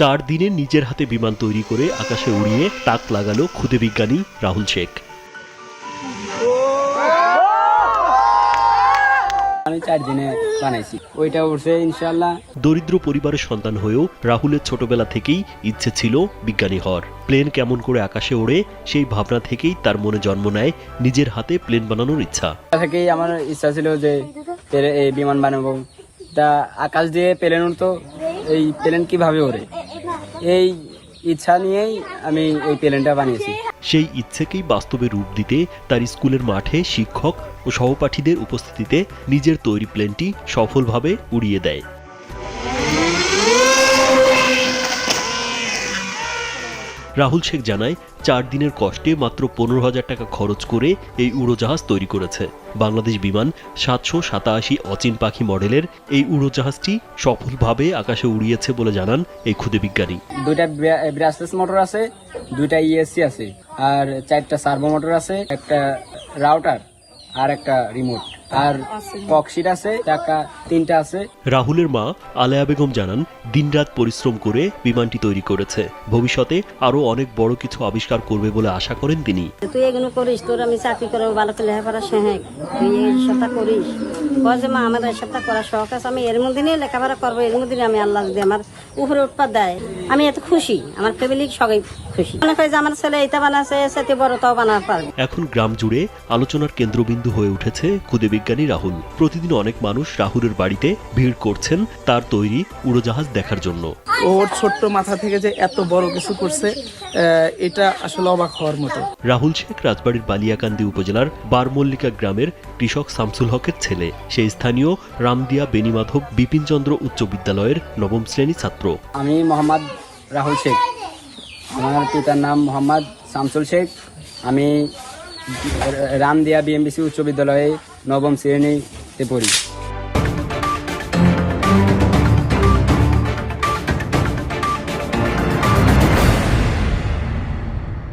চার দিনে নিজের হাতে বিমান তৈরি করে আকাশে উড়িয়ে তাক লাগালো ক্ষুদে বিজ্ঞানী রাহুল শেখ। আমি চার দিনে বানাইছি। ওইটা উঠছে ইনশাল্লাহ দরিদ্র পরিবারের সন্তান হয়েও রাহুলের ছোটবেলা থেকেই ইচ্ছে ছিল বিজ্ঞানী হওয়ার। প্লেন কেমন করে আকাশে ওড়ে সেই ভাবনা থেকেই তার মনে জন্ম নেয় নিজের হাতে প্লেন বানানোর ইচ্ছা। থেকেই আমার ইচ্ছা ছিল যে বিমান বানাবো। তা আকাশ দিয়ে প্লেন উঠতো এই প্লেন কীভাবে ওড়ে? এই ইচ্ছা নিয়েই আমি এই প্লেনটা বানিয়েছি। সেই ইচ্ছেকেই বাস্তবে রূপ দিতে তার স্কুলের মাঠে শিক্ষক ও সহপাঠীদের উপস্থিতিতে নিজের তৈরি প্লেনটি সফলভাবে উড়িয়ে দেয়। রাহুল শেখ জানায়, চার দিনের কষ্টে মাত্র পনেরো হাজার টাকা খরচ করে এই উড়োজাহাজ তৈরি করেছে। বাংলাদেশ বিমান সাতশো সাতাশি অচিন পাখি মডেলের এই উড়োজাহাজটি সফলভাবে আকাশে উড়িয়েছে বলে জানান এই ক্ষুদে বিজ্ঞানী। দুইটা ব্রাসলেস মোটর আছে, দুইটা ইএসসি আছে, আর চারটা সার্ভো মোটর আছে, একটা রাউটার আর একটা রিমোট। আর ককশিট আছে টাকা তিনটা আছে। রাহুলের মা আলেয়া বেগম জানান দিনরাত পরিশ্রম করে বিমানটি তৈরি করেছে। ভবিষ্যতে আরও অনেক বড় কিছু আবিষ্কার করবে বলে আশা করেন তিনি। তুই এগুলো করিস তোর আমি চাকরি করব ভালো করে লেখাপড়া শেখ তুই এই সবটা করিস। কয় যে মা আমার এই সবটা করার শখ আছে আমি এর মধ্যে নিয়ে লেখাপড়া করব এর মধ্যে আমি আল্লাহ যদি আমার উপরে উৎপাদ দেয় আমি এত খুশি আমার ফ্যামিলি সবাই খুশি। মনে করি যে আমার ছেলে এইটা বানাচ্ছে সেতে বড় তাও বানাতে পারবে। এখন গ্রাম জুড়ে আলোচনার কেন্দ্রবিন্দু হয়ে উঠেছে ক্ষুদে বিজ্ঞানী রাহুল। প্রতিদিন অনেক মানুষ রাহুলের বাড়িতে ভিড় করছেন তার তৈরি উড়োজাহাজ দেখার জন্য। ওর ছোট্ট মাথা থেকে যে এত বড় কিছু করছে আহ, এটা আসলে অবাক হওয়ার মতো। রাহুল শেখ রাজবাড়ির বালিয়াকান্দি উপজেলার বারমল্লিকা গ্রামের কৃষক শামসুল হকের ছেলে। সেই স্থানীয় রামদিয়া বেনিমাধব বিপিনচন্দ্র উচ্চ বিদ্যালয়ের নবম শ্রেণি ছাত্র। আমি মোহাম্মদ রাহুল শেখ। আমার পিতার নাম মোহাম্মদ শামসুল শেখ। আমি রামদিয়া বিএমবিসি উচ্চ বিদ্যালয়ে নবম শ্রেণীতে পড়ি।